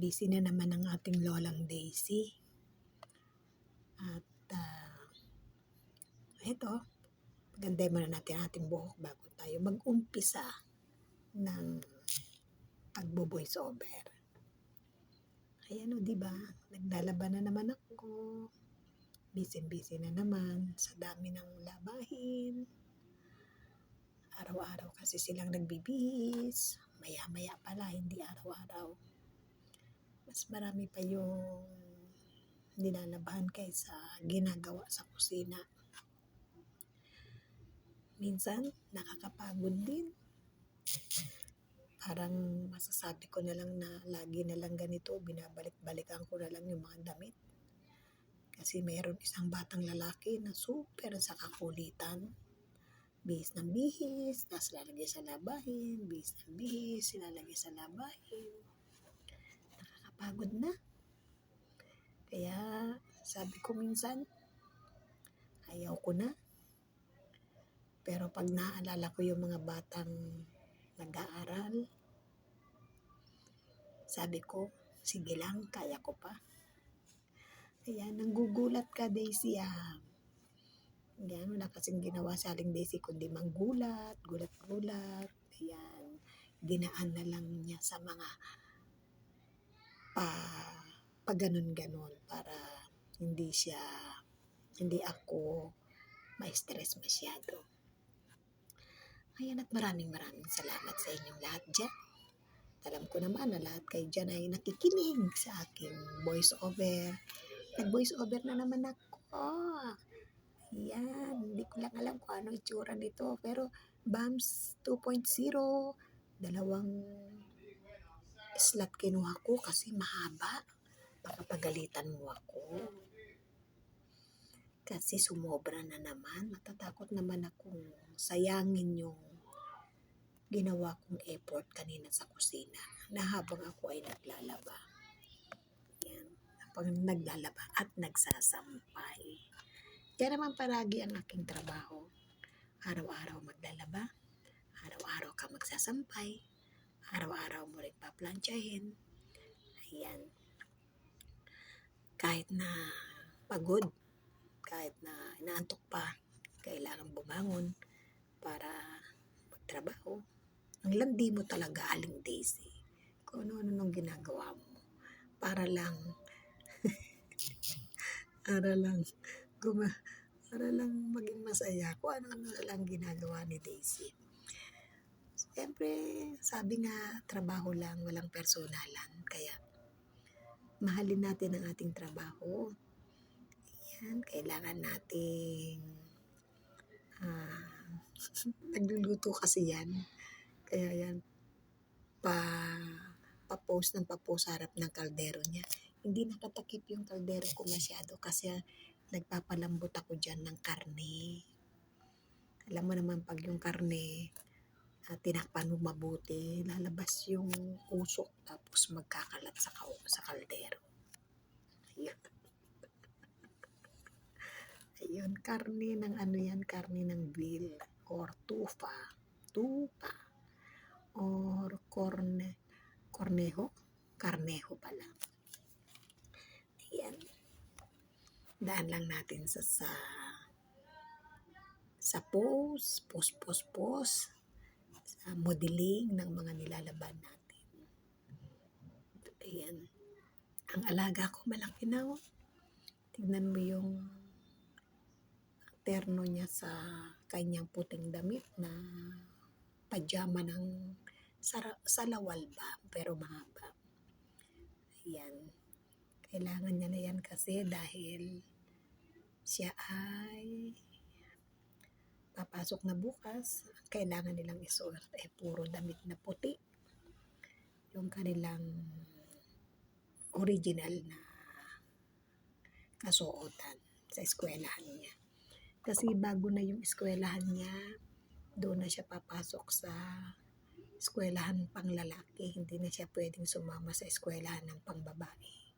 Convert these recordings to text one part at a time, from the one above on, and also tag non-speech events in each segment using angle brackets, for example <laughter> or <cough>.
Busy na naman ang ating lolang Daisy. At uh, ito, paganday muna natin ating buhok bago tayo mag-umpisa ng pagbo-voice over. Ayan o, di ba? Naglalaban na naman ako. Busy-busy na naman sa dami ng labahin. Araw-araw kasi silang nagbibihis. Maya-maya pala, hindi araw-araw. Mas marami pa yung nilalabahan kaysa ginagawa sa kusina. Minsan, nakakapagod din. Parang masasabi ko na lang na lagi na lang ganito, binabalik-balikan ko na lang yung mga damit. Kasi mayroon isang batang lalaki na super sa kakulitan. Bihis ng bihis, tapos lalagay sa labahin, bihis ng bihis, ilalagay sa labahin. Nakakapagod na. Kaya sabi ko minsan, ayaw ko na. Pero pag naaalala ko yung mga batang nag-aaral, sabi ko, sige lang, kaya ko pa. Kaya nanggugulat ka, Daisy, ah. Yan, wala kasing ginawa sa aling Daisy kundi manggulat, gulat-gulat. Ayan, dinaan na lang niya sa mga pa, pa ganun-ganon para hindi siya, hindi ako ma-stress masyado. Ayan at maraming maraming salamat sa inyong lahat dyan. Alam ko naman na lahat kayo dyan ay nakikinig sa aking voice over. Nag-voice over na naman ako. Yan, hindi ko lang alam kung ano itsura nito. Pero BAMS 2.0, dalawang slot kinuha ko kasi mahaba. Baka pagalitan mo ako. Kasi sumobra na naman. Matatakot naman akong sayangin yung ginawa kong effort kanina sa kusina na habang ako ay naglalaba. Yan, habang naglalaba at nagsasampay. Kaya naman palagi ang aking trabaho. Araw-araw maglalaba, araw-araw ka magsasampay, araw-araw mo rin paplansyahin. Ayan. Kahit na pagod, kahit na inaantok pa, kailangan bumangon para magtrabaho. Ang landi mo talaga, Aling Daisy. Kung ano-ano nung ginagawa mo. Para lang, <laughs> para lang guma, para lang maging masaya kung ano-ano lang ginagawa ni Daisy. Siyempre, sabi nga, trabaho lang, walang personalan. Kaya, mahalin natin ang ating trabaho. Yan, kailangan nating <laughs> uh, nagluluto kasi yan. Kaya yan, pa pa-post ng pa-post harap ng kaldero niya. Hindi nakatakip yung kaldero ko masyado kasi nagpapalambot ako dyan ng karne. Alam mo naman pag yung karne, uh, tinakpan mo mabuti, lalabas yung usok tapos magkakalat sa, ka- sa kaldero. Ayun. <laughs> Ayun, karne ng ano yan, karne ng veal or tufa, tupa or corne, cornejo, carnejo pala. Ayan daan lang natin sa sa sa post, post, post, post, sa modeling ng mga nilalaban natin. Ayan. Ang alaga ko malaki na oh. Tignan mo yung terno niya sa kanyang puting damit na pajama ng sara, salawal ba, pero mahaba. Ayan. Kailangan niya na yan kasi dahil siya ay papasok na bukas, kailangan nilang isuot ay eh, puro damit na puti. Yung kanilang original na kasuotan sa eskwelahan niya. Kasi bago na yung eskwelahan niya, doon na siya papasok sa eskwelahan pang lalaki. Hindi na siya pwedeng sumama sa eskwelahan ng pangbabae.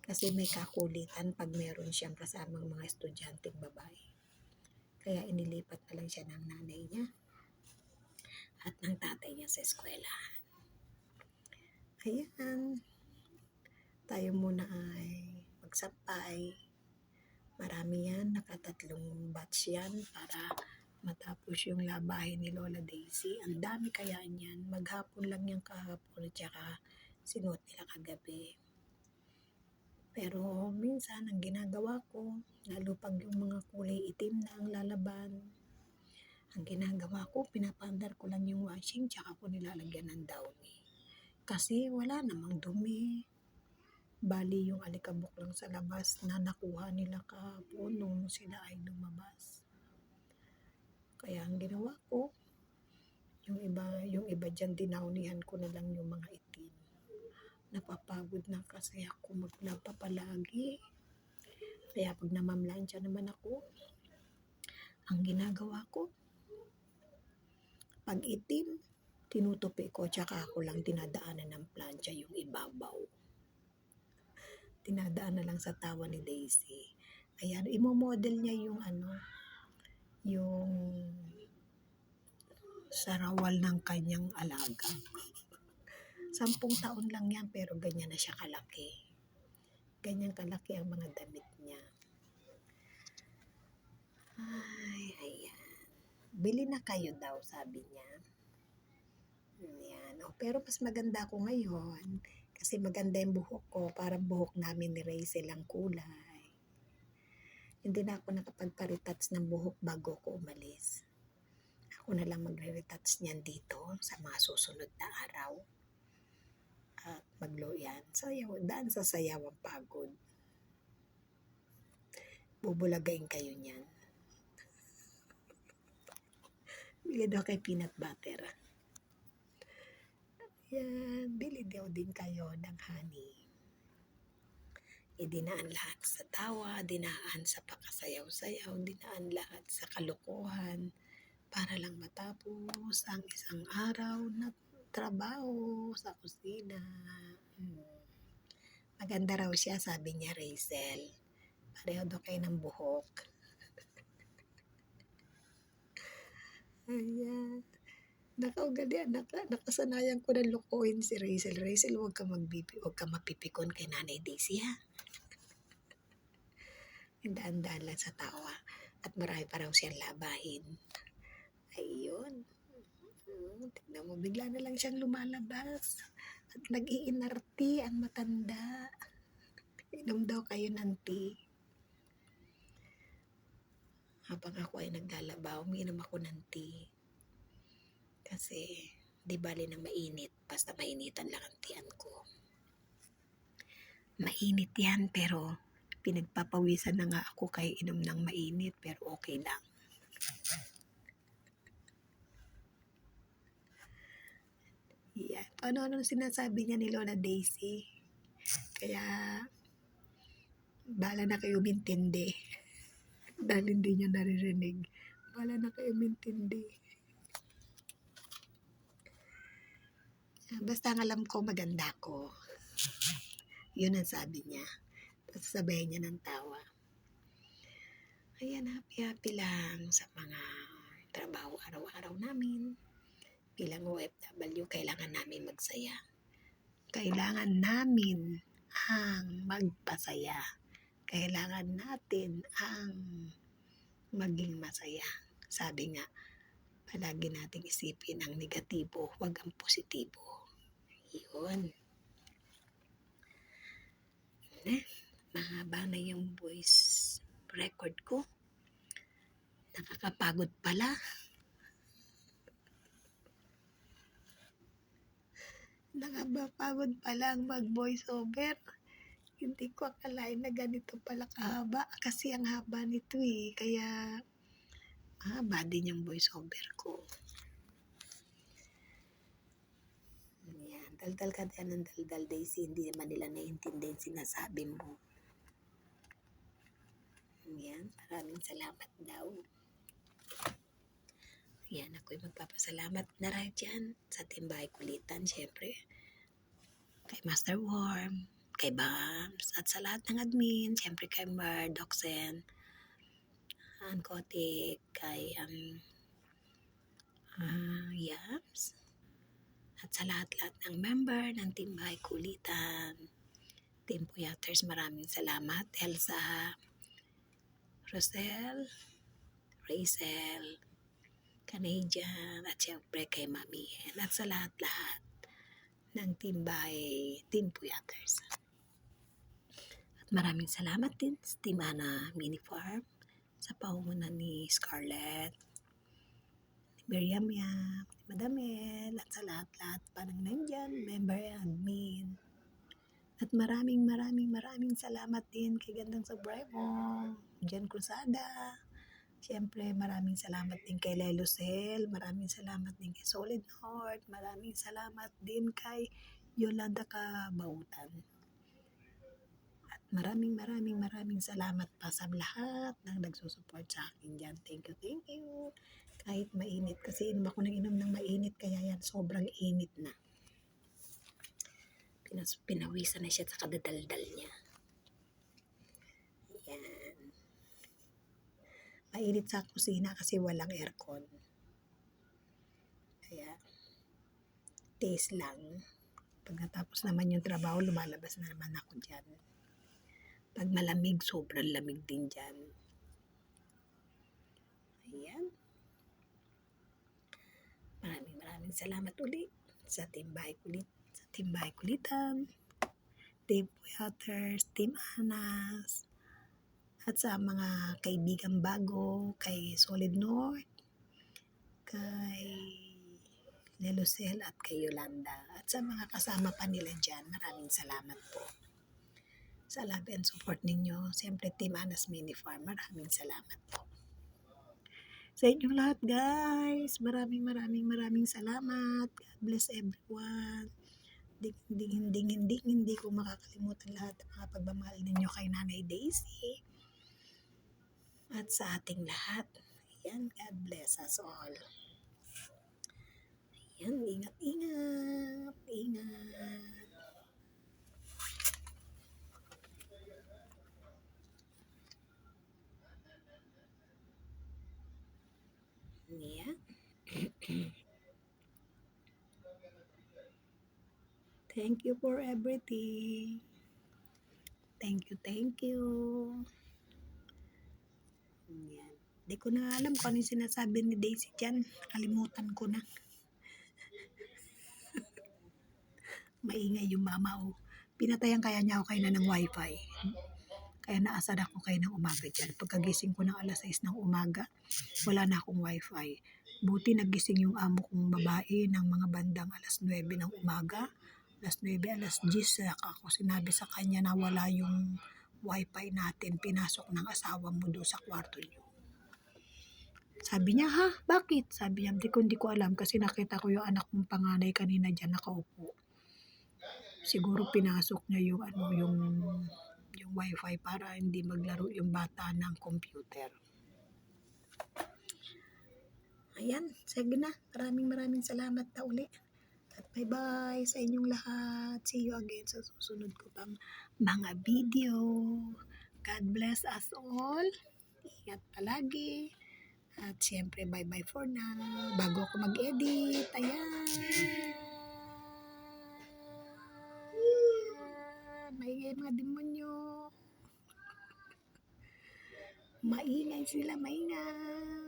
Kasi may kakulitan pag meron siyang kasamang mga estudyanteng babae. Kaya inilipat na lang siya ng nanay niya at ng tatay niya sa eskwelahan. Ayan. Tayo muna ay magsampay. Marami yan, nakatatlong batch yan para matapos yung labahin ni Lola Daisy. Ang dami kaya niyan. Maghapon lang yung kahapon at saka sinuot nila kagabi. Pero minsan ang ginagawa ko, lalo pag yung mga kulay itim na ang lalaban, ang ginagawa ko, pinapandar ko lang yung washing tsaka ko nilalagyan ng downy. Kasi wala namang dumi. Bali yung alikabok lang sa labas na nakuha nila kahapon nung sila ay lumabas. Kaya ang ginawa ko, yung iba, yung iba dyan dinaunihan ko na lang yung mga itim. Napapagod na kasi ako maglaba palagi. Kaya pag namamlansya naman ako, ang ginagawa ko, pag itim, tinutupi ko tsaka ako lang dinadaanan ng plancha yung ibabaw. Tinadaan na lang sa tawa ni Daisy. Ayan, imo-model niya yung ano, yung sarawal ng kanyang alaga. Sampung taon lang yan pero ganyan na siya kalaki. Ganyan kalaki ang mga damit niya. Ay, ayan. Bili na kayo daw, sabi niya. Ayan. Oh, pero mas maganda ako ngayon kasi maganda yung buhok ko. Parang buhok namin ni Rachel ang kulay. Hindi na ako nakapagpa-retouch ng buhok bago ko umalis. Ako na lang magre-retouch niyan dito sa mga susunod na araw. At maglo yan. Sayaw, daan sa sayaw ang pagod. Bubulagain kayo niyan. <laughs> Bili daw kay peanut butter. Yan, bili daw din kayo ng honey. Idinaan lahat sa tawa, dinaan sa pakasayaw-sayaw, dinaan lahat sa kalokohan para lang matapos ang isang araw na trabaho sa kusina. Hmm. Maganda raw siya, sabi niya Rachel. Pareho daw kayo ng buhok. <laughs> Ayan. Nakaugali, naka, nakasanayan ko ng lokohin si Rachel. Rachel, huwag ka magbibi, huwag ka mapipikon kay Nanay Daisy, ha? <laughs> Daan-daan lang sa tawa. At marami pa raw siyang labahin. Ayun. Hmm, tignan mo, bigla na lang siyang lumalabas. At nag-iinarti ang matanda. Inom daw kayo ng tea. Habang ako ay naglalaba, umiinom ako ng tea. Kasi, di bali na mainit. Basta mainitan lang ang tiyan ko. Mainit yan, pero pinagpapawisan na nga ako kay inom ng mainit, pero okay lang. Yeah. Ano-ano sinasabi niya ni Lola Daisy? Kaya, bala na kayo mintindi. <laughs> Dahil hindi niya naririnig. Bala na kayo mintindi. Ah, Basta ang alam ko, maganda ko. <laughs> Yun ang sabi niya. Tapos sabayan niya ng tawa. Ayan, happy-happy lang sa mga trabaho araw-araw namin. Bilang OFW, kailangan namin magsaya. Kailangan namin ang magpasaya. Kailangan natin ang maging masaya. Sabi nga, palagi nating isipin ang negatibo, huwag ang positibo. Yun. Eh, mahaba na yung voice record ko. Nakakapagod pala. Nakapagod pala ang mag-voice over. Hindi ko akalain na ganito pala kahaba. Kasi ang haba nito eh. Kaya mahaba din yung voice over ko. Yan. Daldal ka din ng daldal Daisy. Hindi naman nila naiintindihan sinasabi mo. Yan. Maraming salamat daw. Ako'y magpapasalamat na rin sa Timbay Kulitan. Siyempre. Kay Master Worm. Kay Bams. At sa lahat ng admin. Siyempre kay Mar, Doxen. Ann Kotik. Kay um, ah Yams. At sa lahat-lahat ng member ng Team Bahay Kulitan, Team Puyaters, maraming salamat. Elsa, Rosel, Rachel, Canadian, at syempre kay Mami Hen. At sa lahat-lahat ng Team Bahay, Team Puyaters. At maraming salamat din sa Team Ana Mini Farm sa paungunan ni Scarlett, ni Miriam Yam, ni Madam El, at sa lahat-lahat pa ng nandyan, member admin. At maraming maraming maraming salamat din kay Gandang Supremo, Jan Cruzada. Siyempre maraming salamat din kay Lelo Cel, maraming salamat din kay Solid Heart, maraming salamat din kay Yolanda Kabautan. At maraming maraming maraming salamat pa sa lahat ng nagsusupport sa akin dyan. Thank you, thank you. Kahit mainit, kasi inom ako ng inom ng mainit, kaya yan sobrang init na pinas, pinawisan na siya sa kadadaldal niya. Yan. Mainit sa kusina kasi walang aircon. Kaya, taste lang. Pag natapos naman yung trabaho, lumalabas na naman ako dyan. Pag malamig, sobrang lamig din dyan. Ayan. Maraming maraming salamat uli sa Team Bahay Kulit sa Team Bahay Kulitan, Team Puyaters, Team Anas, at sa mga kaibigan bago, kay Solid North, kay Lelucel at kay Yolanda. At sa mga kasama pa nila dyan, maraming salamat po. Sa love and support ninyo, siyempre Team Anas Mini Farm, maraming salamat po. Sa inyong lahat guys, maraming maraming maraming salamat. God bless everyone hindi, hindi, hindi, hindi, hindi ko makakalimutan lahat ng mga pagmamahal ninyo kay Nanay Daisy at sa ating lahat. Ayan, God bless us all. Ayan, ingat, ingat, ingat. Ayan. <clears throat> Thank you for everything. Thank you, thank you. Yan. Di ko na alam kung ano yung sinasabi ni Daisy dyan. Kalimutan ko na. <laughs> Maingay yung mama o. Pinatayan kaya niya ako kayo na ng wifi. Kaya naasar ako kayo ng umaga dyan. Pagkagising ko ng alas 6 ng umaga, wala na akong wifi. Buti nagising yung amo kong babae ng mga bandang alas 9 ng umaga alas 9, alas 10, saka ako sinabi sa kanya na wala yung wifi natin, pinasok ng asawa mo doon sa kwarto niyo. Sabi niya, ha? Bakit? Sabi niya, di ko, hindi ko alam kasi nakita ko yung anak kong panganay kanina dyan nakaupo. Siguro pinasok niya yung ano, yung yung wifi para hindi maglaro yung bata ng computer. Ayan, sige na. Maraming maraming salamat na uli. At bye-bye sa inyong lahat. See you again sa susunod ko pang mga video. God bless us all. Ingat palagi. At syempre, bye-bye for now. Bago ako mag-edit. Ayan. Maingay mga demonyo. Maingay sila, maingay.